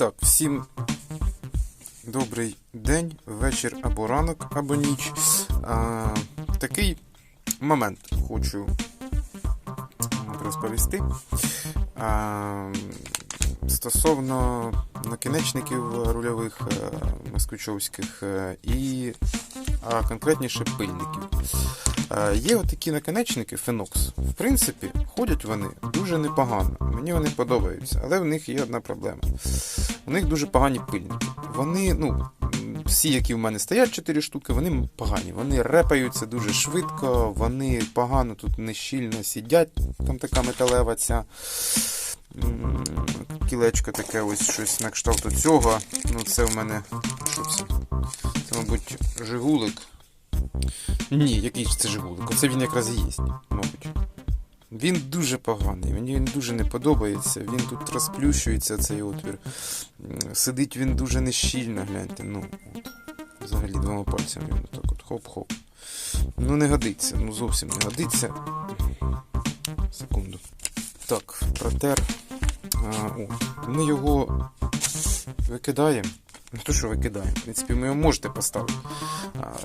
Так, всім добрий день, вечір або ранок, або ніч. А, такий момент хочу розповісти. А, стосовно накінечників рульових е, москвичовських е, і а конкретніше пильників. Е, Є отакі наконечники Фенокс. В принципі, ходять вони дуже непогано. Мені вони подобаються, але в них є одна проблема. У них дуже погані пильники. Вони, ну, всі, які в мене стоять, 4 штуки, вони погані. Вони репаються дуже швидко, вони погано тут нещільно сидять. Там така металева ця кілечко таке, ось щось на кшталту цього. Ну, це в мене. Що? Мабуть, Жигулик. Ні, який ж це Жигулик? Оце він якраз і є, мабуть. Він дуже поганий, мені він дуже не подобається. Він тут розплющується, цей отвір. Сидить він дуже нещільно, гляньте. Ну, от, взагалі двома пальцями він так от хоп-хоп. Ну не годиться, ну зовсім не годиться. Секунду. Так, протер. А, о, ми його викидаємо. Не то, що викидаємо. В принципі, ви його можете поставити.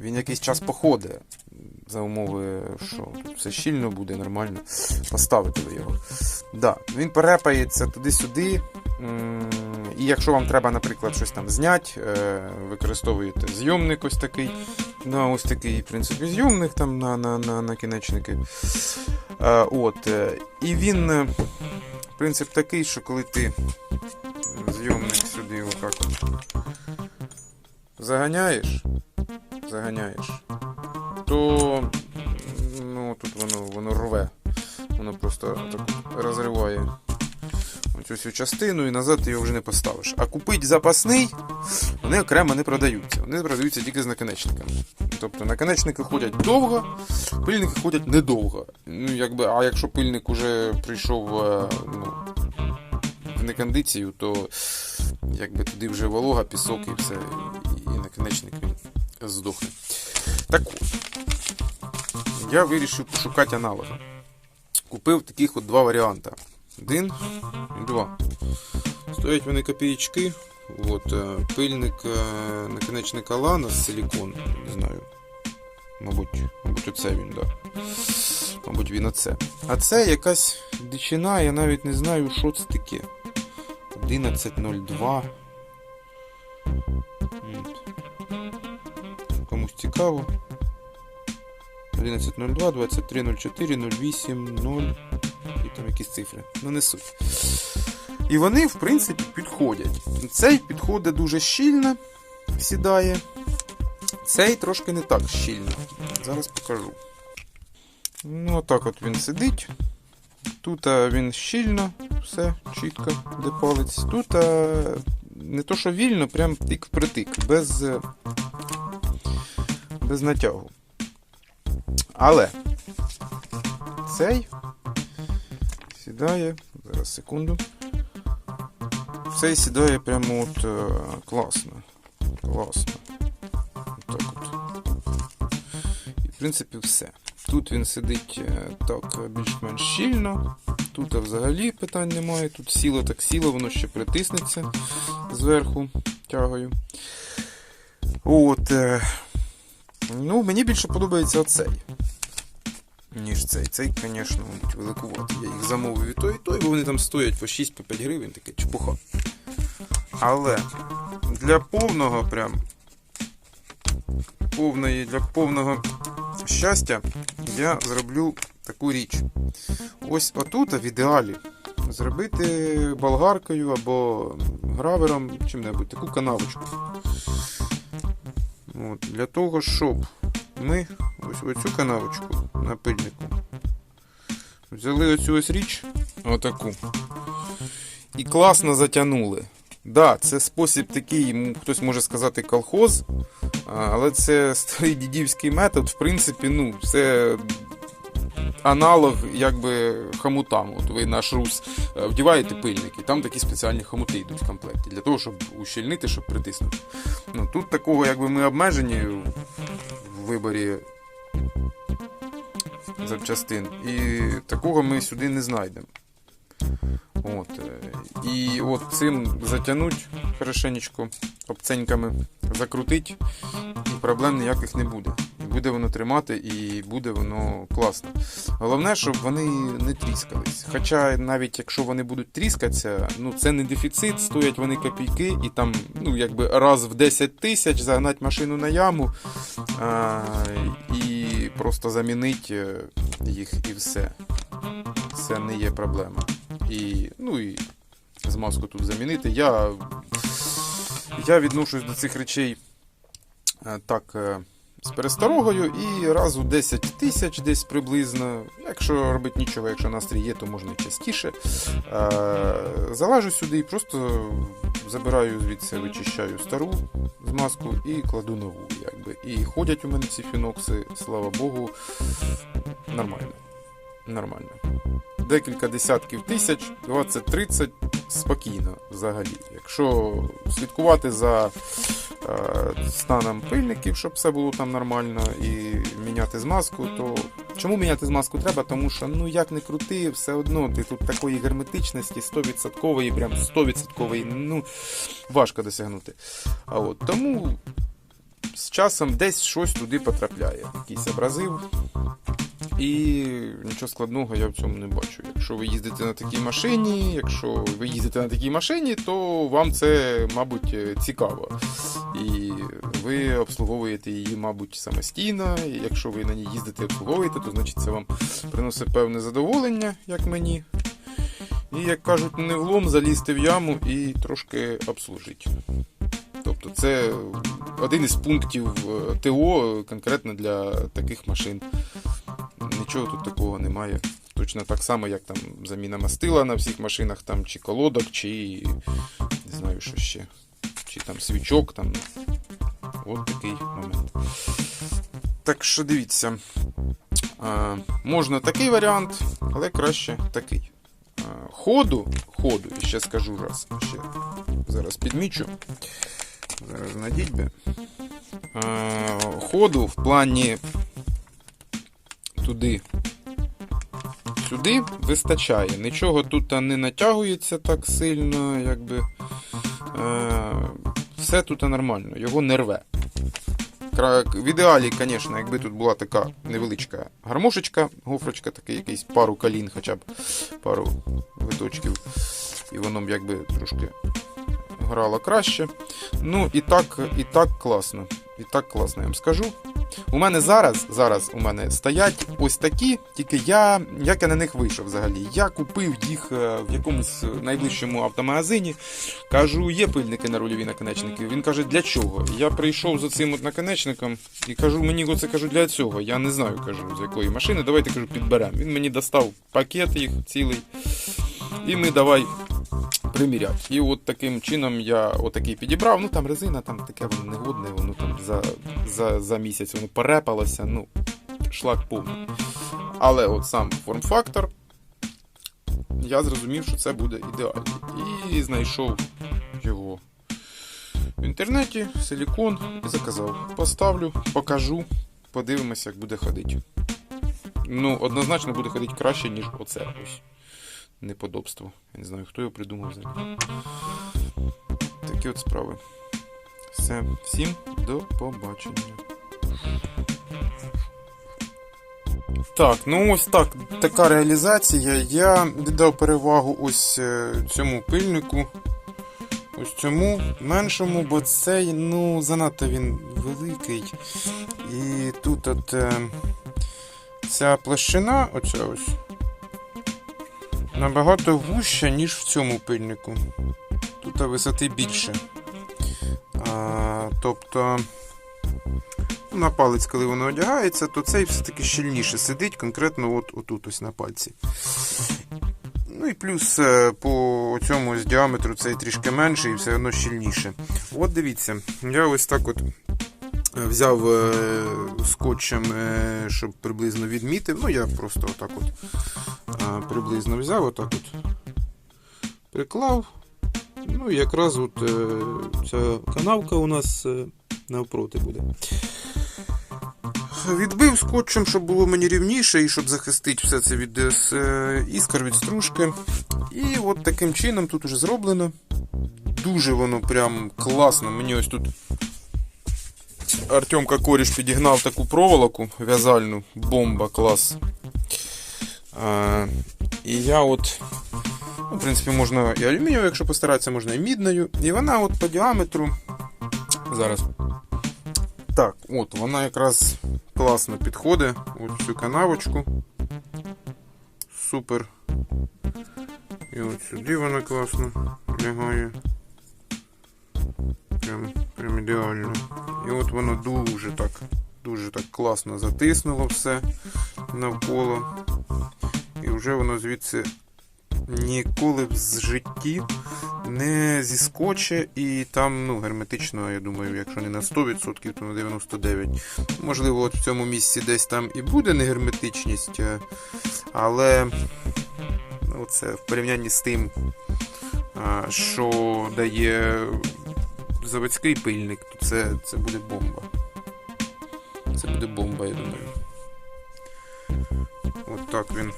Він якийсь час походить. За умови, що все щільно буде, нормально. Поставити ви його. Да, він перепається туди-сюди. І якщо вам треба, наприклад, щось там зняти, е, використовуєте зйомник ось такий. На ось такий, в принципі, зйомник там на, на, на, на кінечники. Е, От. е, І він, е, принцип такий, що коли ти зйомник сюди отак от заганяєш, заганяєш, то ну, тут воно, воно рве. Воно просто так розриває оцю всю частину і назад ти його вже не поставиш. А купити запасний, вони окремо не продаються. Вони продаються тільки з наконечниками. Тобто наконечники ходять довго, пильники ходять недовго. Ну, якби, а якщо пильник уже прийшов е, ну, в некондицію, то якби туди вже волога, пісок і все, і, наконечник він здохне. Так я вирішив пошукати аналоги. Купив таких от два варіанти. Один і два. Стоять вони копієчки. От, е, пильник е, наконечника Лана з силікон, не знаю. Мабуть, мабуть, оце він. Да. Мабуть, він оце. А це якась дичина, я навіть не знаю, що це таке. 11.02. Комусь цікаво. 11.02, 23.04, 08, 0 і там якісь цифри. Ну не суть. І вони, в принципі, підходять. Цей підходить дуже щільно, сідає. Цей трошки не так щільно. Зараз покажу. Ну, отак от він сидить. Тут а, він щільно, все чітко, де палець. Тут а, не то, що вільно, прям тик-притик, без, е, без натягу. Але цей сідає. Зараз секунду. Цей сідає прямо от е, класно. Класно. Так от. І в принципі все. Тут він сидить е, так більш-менш щільно. Тут взагалі питань немає. Тут сіло так сіло, воно ще притиснеться зверху тягою. От. е, Ну, мені більше подобається оцей. Ніж цей. Цей, звісно, мабуть, великуватий. Я їх замовив і той, і той, бо вони там стоять по 6-5 гривень, таке чепуха. Але для повного прям повної, для повного щастя я зроблю таку річ. Ось отут в ідеалі зробити болгаркою або гравером чим-небудь таку канавочку. От, для того, щоб ми ось оцю канавочку на пильнику взяли оцю ось річ, отаку, і класно затягнули. Да, це спосіб такий, хтось може сказати, колхоз, але це старий дідівський метод, в принципі, ну, це аналог якби хомутам. От ви на шрус е, вдіваєте пильники, там такі спеціальні хомути йдуть в комплекті для того, щоб ущільнити, щоб притиснути. Ну, тут такого якби ми обмежені в виборі запчастин. І такого ми сюди не знайдемо. От, е, і от цим затягнуть хорошенечко обценьками, закрутить, і проблем ніяких не буде. Буде воно тримати, і буде воно класно. Головне, щоб вони не тріскались. Хоча навіть якщо вони будуть тріскатися, ну це не дефіцит, стоять вони копійки, і там, ну якби раз в 10 тисяч загнати машину на яму а, і просто замінити е, їх і все. Це не є проблема. І, ну і змазку тут замінити. Я, я відношусь до цих речей е, так е, з пересторогою і раз у 10 тисяч десь приблизно. Якщо робити нічого, якщо настрій є, то можна і частіше. Е, Залажу сюди і просто забираю звідси, вичищаю стару змазку і кладу нову. Якби. І ходять у мене ці фінокси, слава Богу, нормально. Нормально. Декілька десятків тисяч, 20-30 спокійно взагалі. Якщо слідкувати за е, станом пильників, щоб все було там нормально, і міняти змазку, то чому міняти змазку треба? Тому що ну як не крути, все одно ти тут такої герметичності 100%, прям 100%, ну важко досягнути. А от тому з часом десь щось туди потрапляє, якийсь абразив. І нічого складного я в цьому не бачу. Якщо ви їздите на такій машині, якщо ви їздите на такій машині, то вам це, мабуть, цікаво. І ви обслуговуєте її, мабуть, самостійно. І якщо ви на ній їздите і обслуговуєте, то значить це вам приносить певне задоволення, як мені. І, як кажуть, не влом залізти в яму і трошки обслужити. Тобто це один із пунктів е, ТО конкретно для таких машин. Нічого тут такого немає. Точно так само, як там заміна мастила на всіх машинах, там, чи колодок, чи не знаю, що ще. Чи там свічок, там. От такий момент. Так що дивіться. А, можна такий варіант, але краще такий. А, ходу, ходу, і ще скажу раз. Ще зараз підмічу. Зараз надіть би. Ходу в плані туди. Сюди вистачає. Нічого тут не натягується так сильно, якби. Е, все тут нормально, його не рве. В ідеалі, звісно, якби тут була така невеличка гармошечка, гофрочка, такий якийсь пару калін, хоча б пару виточків, і воно б якби трошки грало краще. Ну і так, і так класно. І так класно, я вам скажу. У мене зараз, зараз у мене стоять ось такі, тільки я, як я на них вийшов взагалі. Я купив їх е, в якомусь найближчому автомагазині. Кажу, є пильники на рульові наконечники. Він каже, для чого? Я прийшов з цим от наконечником і кажу, мені оце кажу для цього. Я не знаю, кажу, з якої машини. Давайте кажу, підберемо. Він мені достав пакет їх цілий. І ми давай приміряти. І от таким чином я отакий підібрав. Ну там резина, там таке воно негодне, воно там за, за, за місяць воно перепалося, ну, шлак повний. Але от сам форм-фактор, я зрозумів, що це буде ідеально. І знайшов його в інтернеті, силікон і заказав. Поставлю, покажу, подивимося, як буде ходити. Ну, однозначно буде ходити краще, ніж оце ось неподобство. Я не знаю, хто його придумав взагалі. Такі от справи. Все, всім до побачення. Так, ну ось так, така реалізація. Я віддав перевагу ось е, цьому пильнику. Ось цьому меншому, бо цей, ну, занадто він великий. І тут от е, ця площина, оця ось, набагато вужча, ніж в цьому пильнику. Тут висоти більше. А, тобто, ну, на палець, коли воно одягається, то цей все-таки щільніше сидить, конкретно от, отут ось на пальці. Ну і плюс е, по цьому ось діаметру цей трішки менший і все одно щільніше. От дивіться, я ось так от взяв е, скотчем, е, щоб приблизно відмітив. Ну, я просто отак от е, приблизно взяв, отак от приклав. Ну, і якраз от ця канавка у нас навпроти буде. Відбив скотчем, щоб було мені рівніше і щоб захистити все це від іскор, від стружки. І от таким чином тут уже зроблено. Дуже воно прям класно. Мені ось тут Артемка Коріш підігнав таку проволоку в'язальну, бомба, клас. А, і я от, ну, в принципі, можна і алюмінієвою, якщо постаратися, можна і мідною. І вона от по діаметру. Зараз. Так, от, вона якраз класно підходить. Ось цю канавочку. Супер. І от сюди вона класно лягає. Прям, прям ідеально. І от воно дуже так, дуже так класно затиснуло все навколо. І вже воно звідси ніколи в житті не зіскоче і там, ну, герметично, я думаю, якщо не на 100%, то на 99%. Можливо, от в цьому місці десь там і буде негерметичність, е, але це в порівнянні з тим, що дає заводський пильник, то це, це буде бомба. Це буде бомба, я думаю. От так він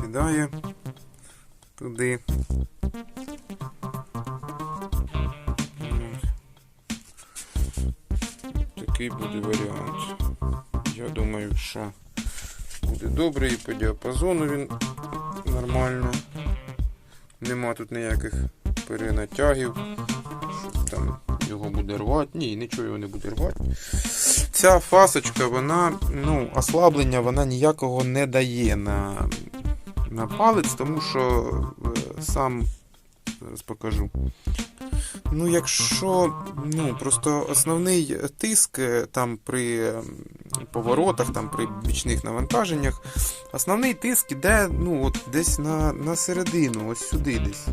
сідає туди. Такий буде варіант. Я думаю, що буде добре і по діапазону він нормально. Нема тут ніяких перенатягів, там його буде рвати. Ні, нічого його не буде рвати. Ця фасочка, вона, ну, ослаблення вона ніякого не дає на, на палець, тому що е, сам зараз покажу. Ну, якщо ну, просто основний тиск е, там при поворотах, там при бічних навантаженнях, основний тиск іде ну, от десь на, на середину, ось сюди десь.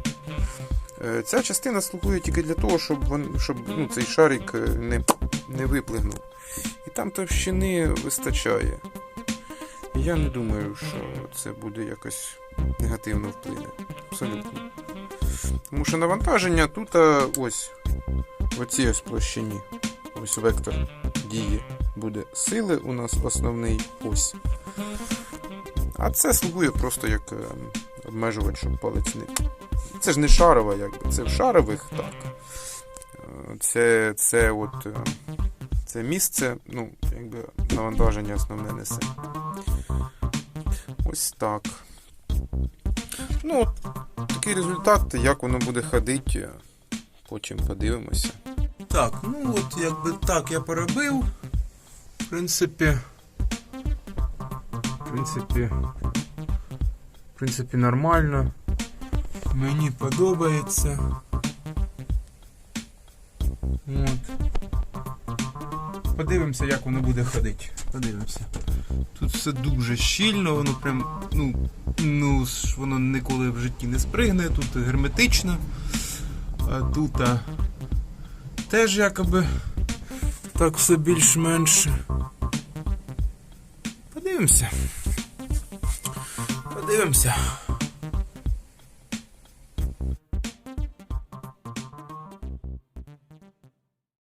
Е, Ця частина слугує тільки для того, щоб, вон- щоб ну, цей шарик е, не, не виплигнув. І там товщини вистачає. Я не думаю, що це буде якось негативно вплине. Абсолютно. Тому що навантаження тут ось оцій ось площині. Ось вектор дії буде сили у нас основний ось. А це слугує просто як е, обмежувач, щоб палець не. Це ж не шарова, якби. Це в шарових так. Е, Це, це от. е, Це місце, ну, якби навантаження основне несе. Ось так. Ну, такий результат, як воно буде ходити, потім подивимося. Так, ну от якби так я поробив. В принципі. В принципі. В принципі, нормально. Мені подобається. От. Подивимося, як воно буде ходити. Подивимося. Тут все дуже щільно, воно прям, ну, ну, воно ніколи в житті не спригне, тут герметично. А тут а, теж якоби так все більш-менш. Подивимося. Подивимося.